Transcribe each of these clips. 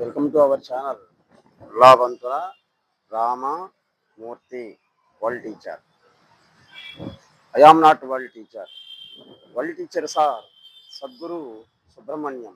Welcome to our channel. Ullapantula Rama Murthy world teacher. I am not world teacher. World teacher sir Sadguru Subrahmanyam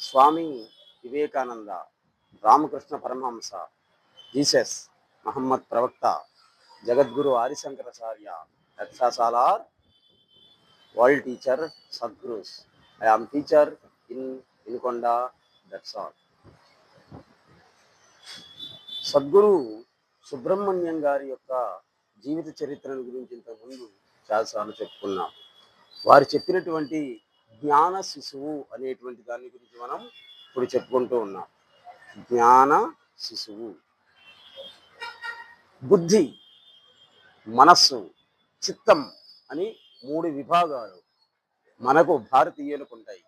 Swami Vivekananda Ramakrishna Paramahamsa Jesus Muhammad ప్రవక్త జగద్గురు ఆదిశంకరాచార్య రక్షాసాలార్ world teacher సద్గురుస్ I am teacher in ఇన్కొండ that's all Sadguru Subrahmanyam గారి యొక్క జీవిత చరిత్రను గురించి ఇంతకుముందు చాలాసార్లు చెప్పుకున్నాం. వారు చెప్పినటువంటి జ్ఞాన శిశువు అనేటువంటి దాని గురించి మనం ఇప్పుడు చెప్పుకుంటూ ఉన్నాం. జ్ఞాన శిశువు. బుద్ధి మనస్సు చిత్తం అని మూడు విభాగాలు మనకు భారతీయులకు ఉంటాయి.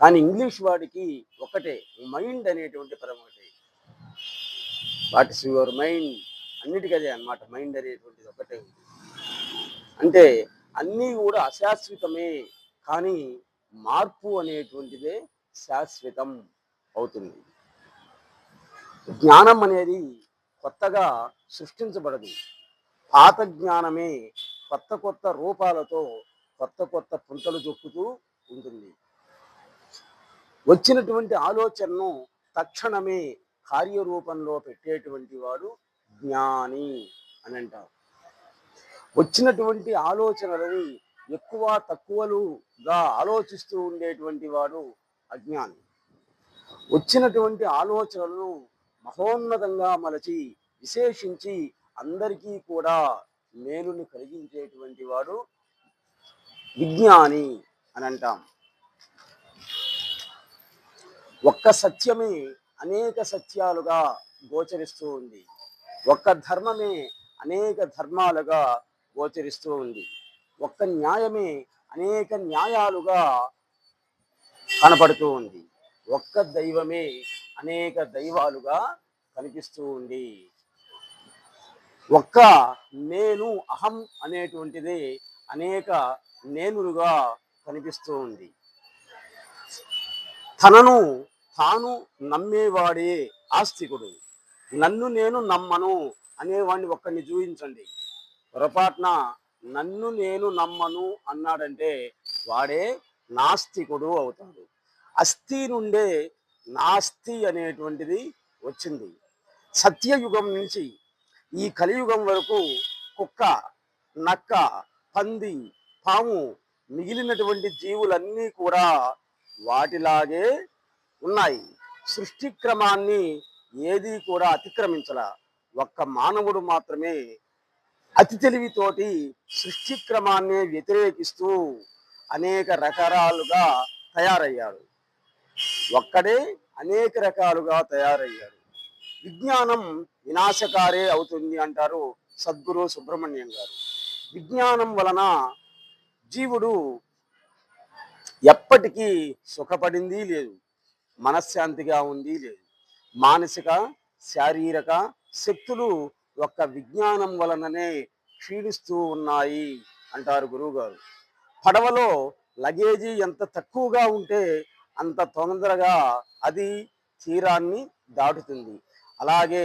కానీ ఇంగ్లీష్ వాడికి ఒకటే మైండ్ అనేటువంటి పదం వాట్ ఇస్ యువర్ మైండ్? అన్నిటికీ అదే అనమాట మైండ్ అనేటువంటిది ఒకటే ఉంది. అంటే అన్నీ కూడా అశాశ్వతమే కానీ మార్పు అనేటువంటిదే శాశ్వతం అవుతుంది. జ్ఞానం అనేది కొత్తగా సృష్టించబడదు. పాత జ్ఞానమే కొత్త కొత్త రూపాలతో కొత్త కొత్త పుంతలు చొక్కుతూ ఉంటుంది. వచ్చినటువంటి ఆలోచనను తక్షణమే కార్యరూపంలో పెట్టేటువంటి వాడు జ్ఞాని అని అంటారు. వచ్చినటువంటి ఆలోచనలని ఎక్కువ తక్కువలుగా ఆలోచిస్తూ ఉండేటువంటి వాడు అజ్ఞాని. వచ్చినటువంటి ఆలోచనలను మహోన్నతంగా మలచి విశేషించి అందరికీ కూడా మేలుని కలిగించేటువంటి వాడు విజ్ఞాని అని అంటాం. ఒక్క సత్యమే అనేక సత్యాలుగా గోచరిస్తూ ఉంది. ఒక్క ధర్మమే అనేక ధర్మాలుగా గోచరిస్తూ ఉంది. ఒక్క న్యాయమే అనేక న్యాయాలుగా కనపడుతూ ఉంది. ఒక్క దైవమే అనేక దైవాలుగా కనిపిస్తూ ఉంది. ఒక్క నేను అహం అనేటువంటిది అనేక నేనులుగా కనిపిస్తూ ఉంది. తనను తాను నమ్మేవాడే ఆస్తికుడు. నన్ను నేను నమ్మను అనేవాడిని ఒక్కడిని చూపించండి పొరపాటున నన్ను నేను నమ్మను అన్నాడంటే వాడే నాస్తికుడు అవుతాడు. అస్థి నుండే నాస్తి అనేటువంటిది వచ్చింది. సత్యయుగం నుంచి ఈ కలియుగం వరకు కుక్క నక్క పంది పాము మిగిలినటువంటి జీవులన్నీ కూడా వాటిలాగే ఉన్నాయి. సృష్టి క్రమాన్ని ఏది కూడా అతిక్రమించల. ఒక్క మానవుడు మాత్రమే అతి తెలివితోటి సృష్టి క్రమాన్ని వ్యతిరేకిస్తూ అనేక రకరాలుగా తయారయ్యాడు. ఒక్కడే అనేక రకాలుగా తయారయ్యాడు. విజ్ఞానం వినాశకారే అవుతుంది అంటారు సద్గురు సుబ్రహ్మణ్యం గారు. విజ్ఞానం వలన జీవుడు ఎప్పటికీ సుఖపడింది లేదు. మనశ్శాంతిగా ఉంది. లేదు మానసిక శారీరక శక్తులు ఒక్క విజ్ఞానం వలననే క్షీణిస్తూ ఉన్నాయి అంటారు గురువుగారు. పడవలో లగేజీ ఎంత తక్కువగా ఉంటే అంత తొందరగా అది తీరాన్ని దాటుతుంది. అలాగే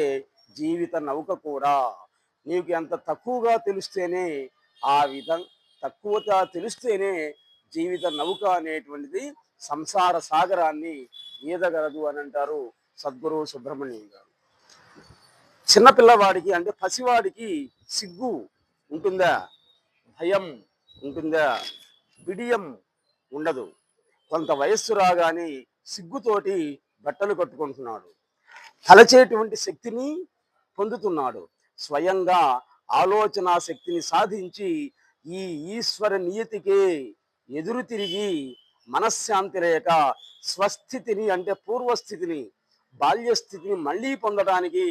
జీవిత నౌక కూడా. నీకు ఎంత తక్కువగా తెలిస్తేనే ఆ విధం తక్కువగా తెలిస్తేనే జీవిత నౌక అనేటువంటిది సంసార సాగరాన్ని ఈదగలదు అని అంటారు సద్గురు సుబ్రహ్మణ్యం గారు. చిన్నపిల్లవాడికి అంటే పసివాడికి సిగ్గు ఉంటుందా? భయం ఉంటుందా? బిడియం ఉండదు. కొంత వయస్సు రాగానే సిగ్గుతోటి బట్టలు కట్టుకుంటున్నాడు. తలచేటువంటి శక్తిని పొందుతున్నాడు. స్వయంగా ఆలోచన శక్తిని సాధించి ఈ ఈశ్వర నియతికే ఎదురు తిరిగి మనశ్శాంతి లేక స్వస్థితిని అంటే పూర్వస్థితిని బాల్యస్థితిని మళ్ళీ పొందడానికి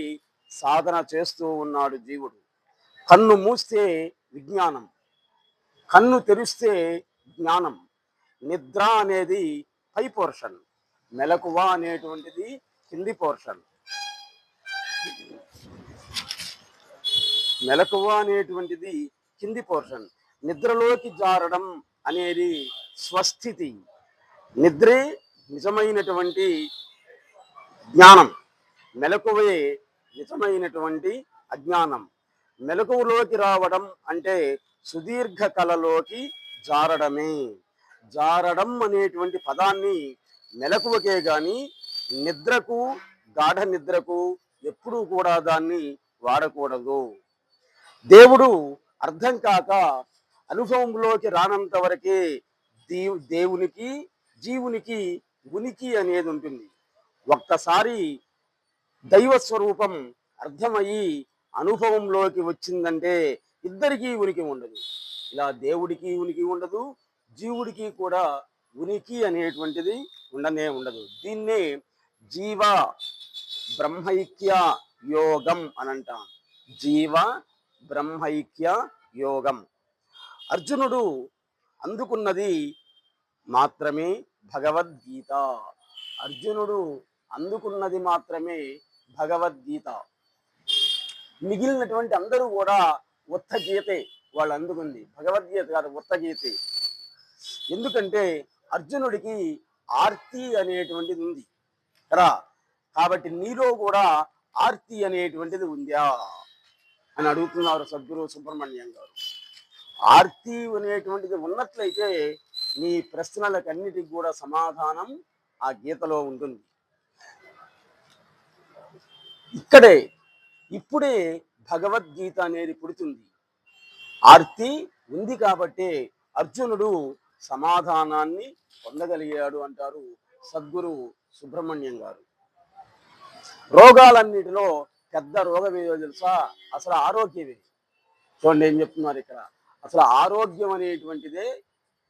సాధన చేస్తూ ఉన్నాడు జీవుడు. కన్ను మూస్తే విజ్ఞానం కన్ను తెరిస్తే జ్ఞానం నిద్ర అనేది పై పోర్షన్ మెలకువ అనేటువంటిది కింది పోర్షన్. మెలకువ అనేటువంటిది కింది పోర్షన్. నిద్రలోకి జారడం అనేది స్వస్థితి. నిద్రే నిజమైనటువంటి జ్ఞానం. మెలకువే నిజమైనటువంటి అజ్ఞానం. మెలకువలోకి రావడం అంటే సుదీర్ఘ కళలోకి జారడమే. జారడం అనేటువంటి పదాన్ని మెలకువకే గాని నిద్రకు గాఢ నిద్రకు ఎప్పుడూ కూడా దాన్ని వాడకూడదు. దేవుడు అర్థం కాక అనుభవంలోకి రానంత వరకే దేవు దేవునికి జీవునికి ఉనికి అనేది ఉంటుంది. ఒక్కసారి దైవ స్వరూపం అర్థమయ్యి అనుభవంలోకి వచ్చిందంటే ఇద్దరికీ ఉనికి ఉండదు. ఇలా దేవుడికి ఉనికి ఉండదు జీవుడికి కూడా ఉనికి అనేటువంటిది ఉండనే ఉండదు. దీన్నే జీవ బ్రహ్మైక్య యోగం అని జీవ బ్రహ్మైక్య యోగం. అర్జునుడు అందుకున్నది మాత్రమే భగవద్గీత. అర్జునుడు అందుకున్నది మాత్రమే భగవద్గీత. మిగిలినటువంటి అందరూ కూడా ఉత్త గీతే వాళ్ళు అందుకుంది. భగవద్గీత కాదు ఉత్త గీతే. ఎందుకంటే అర్జునుడికి ఆర్తి అనేటువంటిది ఉంది. కదా? కాబట్టి నీలో కూడా ఆర్తి అనేటువంటిది ఉందా? అని అడుగుతున్నారు సద్గురు సుబ్రహ్మణ్యం గారు. ఆర్తి అనేటువంటిది ఉన్నట్లయితే నీ ప్రశ్నలకన్నిటికి కూడా సమాధానం ఆ గీతలో ఉంటుంది. ఇక్కడే ఇప్పుడే భగవద్గీత అనేది పుడుతుంది. ఆర్తి ఉంది కాబట్టి అర్జునుడు సమాధానాన్ని పొందగలిగాడు అంటారు సద్గురు సుబ్రహ్మణ్యం గారు. రోగాలన్నిటిలో పెద్ద రోగం ఏదో తెలుసా? అసలు ఆరోగ్యమే. చూడండి ఏం చెప్తున్నారు ఇక్కడ. అసలు ఆరోగ్యం అనేటువంటిదే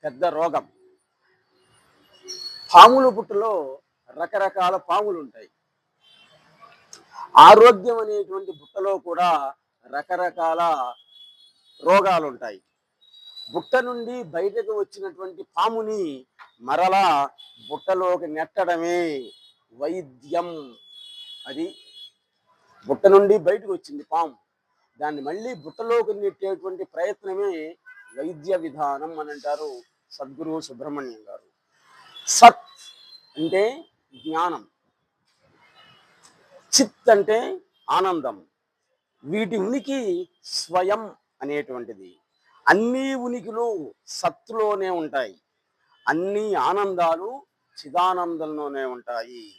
పెద్ద రోగం. పాముల పుట్టులో రకరకాల పాములు ఉంటాయి ఆరోగ్యం అనేటువంటి బుట్టలో కూడా రకరకాల రోగాలు ఉంటాయి బుట్ట నుండి బయటకు వచ్చినటువంటి పాముని మరలా బుట్టలోకి నెట్టడమే వైద్యం. అది బుట్ట నుండి బయటకు వచ్చింది పాము. దాన్ని మళ్ళీ బుట్టలోకి నెట్టేటువంటి ప్రయత్నమే వైద్య విధానం అని అంటారు సద్గురు సుబ్రహ్మణ్యం గారు. సత్ అంటే జ్ఞానం. చిత్ అంటే ఆనందం. వీటి ఉనికి స్వయం అనేటువంటిది. అన్ని ఉనికిలు సత్తులోనే ఉంటాయి. అన్ని ఆనందాలు చిదానందంలోనే ఉంటాయి.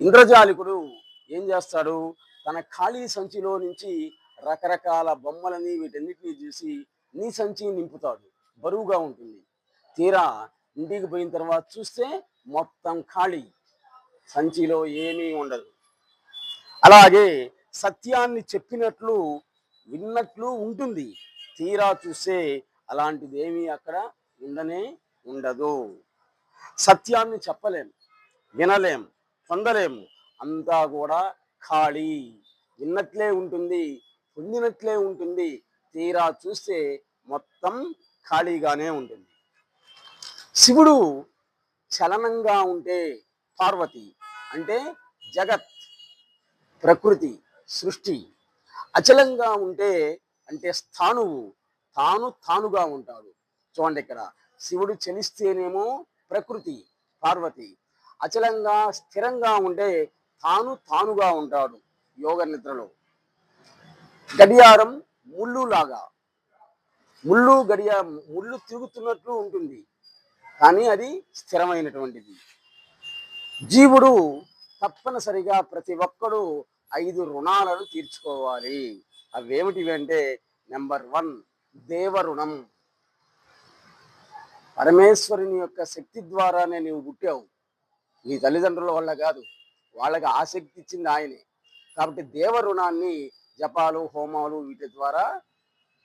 ఇంద్రజాలికుడు ఏం చేస్తాడు? తన ఖాళీ సంచిలో నుంచి రకరకాల బొమ్మలని వీటన్నిటిని చూసి నీ సంచి నింపుతాడు. బరువుగా ఉంటుంది. తీరా ఇంటికి పోయిన తర్వాత చూస్తే మొత్తం ఖాళీ. సంచిలో ఏమీ ఉండదు. అలాగే సత్యాన్ని చెప్పినట్లు విన్నట్లు ఉంటుంది. తీరా చూస్తే అలాంటిది ఏమీ అక్కడ ఉండనే ఉండదు. సత్యాన్ని చెప్పలేం వినలేం పొందలేము అంతా కూడా ఖాళీ. విన్నట్లే ఉంటుంది పొందినట్లే ఉంటుంది. తీరా చూస్తే మొత్తం ఖాళీగానే ఉంటుంది. శివుడు చలనంగా ఉంటే పార్వతి అంటే జగత్ ప్రకృతి సృష్టి అచలంగా ఉంటే అంటే స్థానువు తాను తానుగా ఉంటాడు. చూడండి ఇక్కడ శివుడు చలిస్తేనేమో ప్రకృతి పార్వతి అచలంగా స్థిరంగా ఉంటే తాను తానుగా ఉంటాడు యోగ నిద్రలో. గడియారం ముళ్ళు లాగా ముళ్ళు గడియ ముళ్ళు తిరుగుతున్నట్లు ఉంటుంది. కానీ అది స్థిరమైనటువంటిది. జీవుడు తప్పనిసరిగా ప్రతి ఒక్కడు ఐదు రుణాలను తీర్చుకోవాలి. అవేమిటివి అంటే నెంబర్ వన్ దేవ రుణం. పరమేశ్వరుని యొక్క శక్తి ద్వారానే నీవు పుట్టావు. నీ తల్లిదండ్రుల వల్ల కాదు వాళ్ళకి ఆసక్తి ఇచ్చింది ఆయనే. కాబట్టి దేవ రుణాన్ని జపాలు హోమాలు వీటి ద్వారా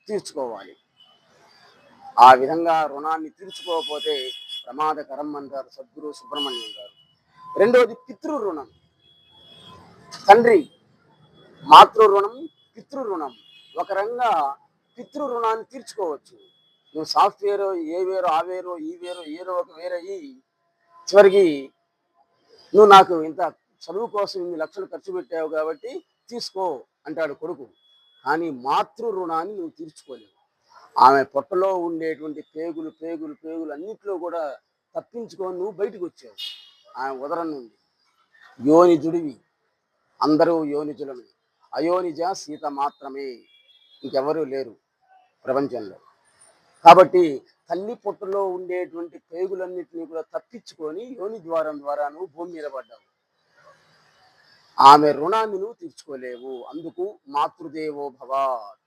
తీర్చుకోవాలి. ఆ విధంగా రుణాన్ని తీర్చుకోకపోతే ప్రమాదకరం అంటారు సద్గురు సుబ్రహ్మణ్యం గారు. రెండవది పితృ రుణం. తండ్రి మాతృ రుణం పితృ రుణం. ఒక రంగా పితృ రుణాన్ని తీర్చుకోవచ్చు. నువ్వు సాఫ్ట్వేర్ ఏ వేరో ఆ వేరో ఈ వేరో ఏదో ఒక వేరయ్యి చివరికి నువ్వు నాకు ఇంత చదువు కోసం ఇన్ని లక్షలు ఖర్చు పెట్టావు కాబట్టి తీసుకో అంటాడు కొడుకు. కానీ మాతృ రుణాన్ని నువ్వు తీర్చుకోలేవు. ఆమె పొట్టలో ఉండేటువంటి పేగులు పేగులు పేగులు అన్నిట్లో కూడా తప్పించుకొని నువ్వు బయటకు వచ్చావు. ఆమె ఉదరం నుండి. యోనిజుడివి. అందరూ యోనిజులమే. అయోనిజ సీత మాత్రమే. ఇంకెవరూ లేరు ప్రపంచంలో. కాబట్టి తల్లి పొట్టలో ఉండేటువంటి పేగులన్నింటినీ కూడా తప్పించుకొని యోని ద్వారం ద్వారా నువ్వు భూమి మీద పడ్డావు. ఆమె రుణాన్ని నువ్వు తీర్చుకోలేవు. అందుకు మాతృదేవో భవ.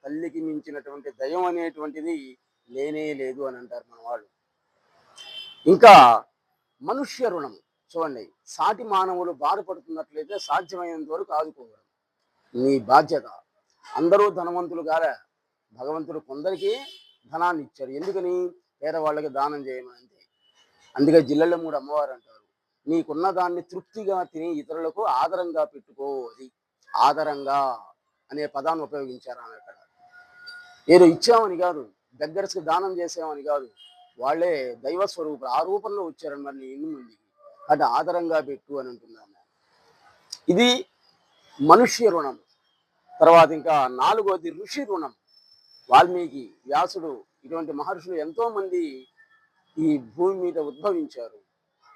తల్లికి మించినటువంటి దయం అనేటువంటిది లేనే లేదు అని అంటారు మన వాళ్ళు. ఇంకా మనుష్య రుణం. చూడండి సాటి మానవులు బాధపడుతున్నట్లయితే సాధ్యమైనంత వరకు ఆదుకోవడం నీ బాధ్యత. అందరూ ధనవంతులు కారా? భగవంతుడు కొందరికి ధనాన్ని ఇచ్చాడు. ఎందుకని? పేదవాళ్ళకి దానం చేయమని అంతే అందుకే జిల్లాలో మూడు అమ్మవారు అంటారు. నీకున్న దాన్ని తృప్తిగా తిని ఇతరులకు ఆదరంగా పెట్టుకో అది ఆదరంగా అనే పదాన్ని ఉపయోగించారు ఆమె అక్కడ. నేను ఇచ్చామని కాదు దగ్గరకి దానం చేసామని కాదు వాళ్ళే దైవ స్వరూపులు. ఆ రూపంలో వచ్చారని మరి ఇన్ని మందికి? అటు ఆదరంగా పెట్టు అని అంటున్నాను. ఇది మనుష్య రుణం. తర్వాత ఇంకా నాలుగోది ఋషి రుణం. వాల్మీకి వ్యాసుడు ఇటువంటి మహర్షులు ఎంతో మంది ఈ భూమి మీద ఉద్భవించారు.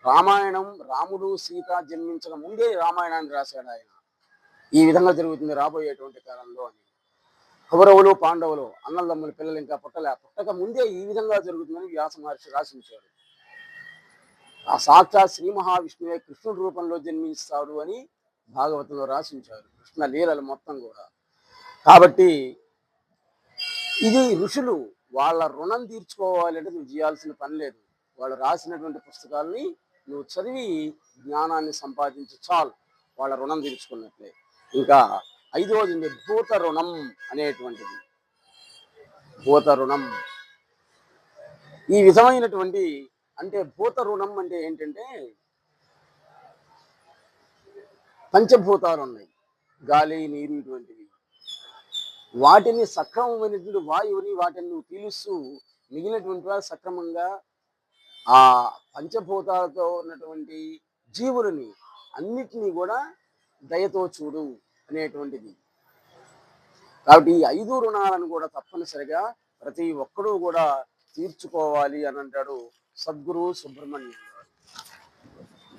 రామాయణం రాముడు సీత జన్మించక ముందే రామాయణాన్ని రాశాడు ఆయన. ఈ విధంగా జరుగుతుంది రాబోయేటువంటి కాలంలో అని. కౌరవులు పాండవులు అన్నదమ్ముల పిల్లలు ఇంకా పుట్టలే. పుట్టక ముందే ఈ విధంగా జరుగుతుందని వ్యాస మహర్షి రాసించాడు. ఆ సాక్షాత్ శ్రీ మహావిష్ణువే కృష్ణుడి రూపంలో జన్మిస్తాడు అని భాగవతంలో రాసించారు కృష్ణ లీలలు మొత్తం కూడా. కాబట్టి ఇది ఋషులు వాళ్ళ రుణం తీర్చుకోవాలంటే నువ్వు చేయాల్సిన పని లేదు. వాళ్ళు రాసినటువంటి పుస్తకాలని నువ్వు చదివి జ్ఞానాన్ని సంపాదించి చాలు. వాళ్ళ రుణం తీర్చుకున్నట్లే. ఇంకా ఐదవది భూత రుణం అనేటువంటిది. భూత రుణం. ఈ విధమైనటువంటి అంటే భూత రుణం అంటే ఏంటంటే పంచభూతాలు ఉన్నాయి. గాలి నీరు ఇటువంటివి. వాటిని సక్రమమైనటువంటి వాయువుని వాటిని నువ్వు పీలుస్తూ మిగిలినటువంటి వారు సక్రమంగా ఆ పంచభూతాలతో ఉన్నటువంటి జీవులని అన్నిటినీ కూడా దయతో చూడు అనేటువంటిది. కాబట్టి ఈ ఐదు రుణాలను కూడా తప్పనిసరిగా ప్రతి ఒక్కరూ కూడా తీర్చుకోవాలి అని అంటాడు Sadguru Subrahmanyam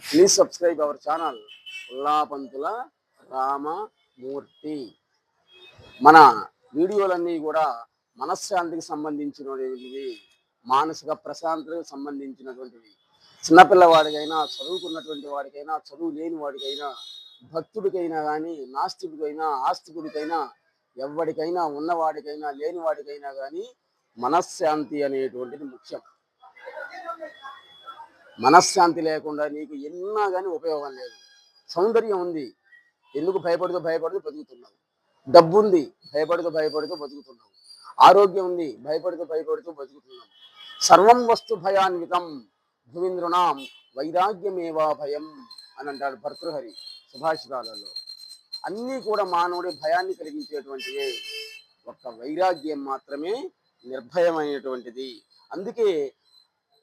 please subscribe our channel Ullapantula Ramamurthy మన వీడియోలన్నీ కూడా మనశ్శాంతికి సంబంధించినటువంటివి. మానసిక ప్రశాంతతకు సంబంధించినటువంటివి చిన్నపిల్లవాడికైనా చదువుకున్నటువంటి వాడికైనా చదువు లేని వాడికైనా భక్తుడికైనా కానీ నాస్తికుడికైనా ఆస్తికుడికైనా ఎవరికైనా ఉన్నవాడికైనా లేని వాడికైనా కానీ మనశ్శాంతి అనేటువంటిది ముఖ్యం. మనశ్శాంతి లేకుండా నీకు ఎన్నా కానీ ఉపయోగం లేదు. సౌందర్యం ఉంది. ఎందుకు భయపడుతూ భయపడుతూ బతుకుతున్నావు? డబ్బు ఉంది భయపడుతూ భయపడుతూ బతుకుతున్నావు. ఆరోగ్యం ఉంది. భయపడుతూ భయపడుతూ బతుకుతున్నావు. సర్వం వస్తు భయాన్వితం. భువీంద్రునాం వైరాగ్యమేవా భయం అని అంటాడు భర్తృహరి సుభాషితాలలో. అన్నీ కూడా మానవుడి భయాన్ని కలిగించేటువంటివే. ఒక్క వైరాగ్యం మాత్రమే నిర్భయమైనటువంటిది. అందుకే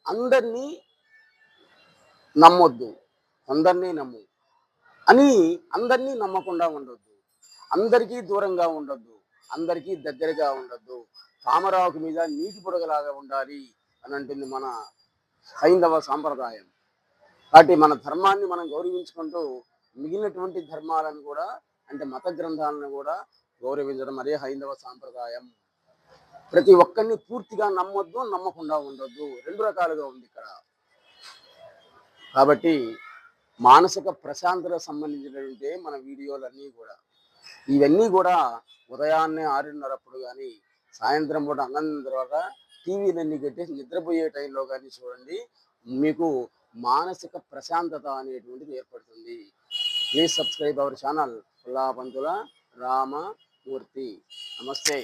అందరినీ నమ్మొద్దు. అందరినీ నమ్ము. అని అందరినీ నమ్మకుండా ఉండొద్దు. అందరికీ దూరంగా ఉండొద్దు. అందరికీ దగ్గరగా ఉండొద్దు. తామరాకు మీద నీటి పొడగలాగా ఉండాలి. అని అంటుంది మన హైందవ సాంప్రదాయం. కాబట్టి మన ధర్మాన్ని మనం గౌరవించుకుంటూ మిగిలినటువంటి ధర్మాలను కూడా అంటే మత గ్రంథాలను కూడా గౌరవించడం అదే హైందవ సాంప్రదాయం. ప్రతి ఒక్కరిని పూర్తిగా నమ్మొద్దు నమ్మకుండా ఉండొద్దు. రెండు రకాలుగా ఉంది ఇక్కడ. కాబట్టి మానసిక ప్రశాంతత సంబంధించినటువంటి మన వీడియోలన్నీ కూడా. ఇవన్నీ కూడా ఉదయాన్నే ఆరున్నరప్పుడు కానీ సాయంత్రం పూట అన్నం తర్వాత టీవీలన్నీ కట్టేసి నిద్రపోయే టైంలో కానీ చూడండి మీకు మానసిక ప్రశాంతత అనేటువంటిది ఏర్పడుతుంది. Please subscribe our channel. Pantula Ramamurthy. నమస్తే.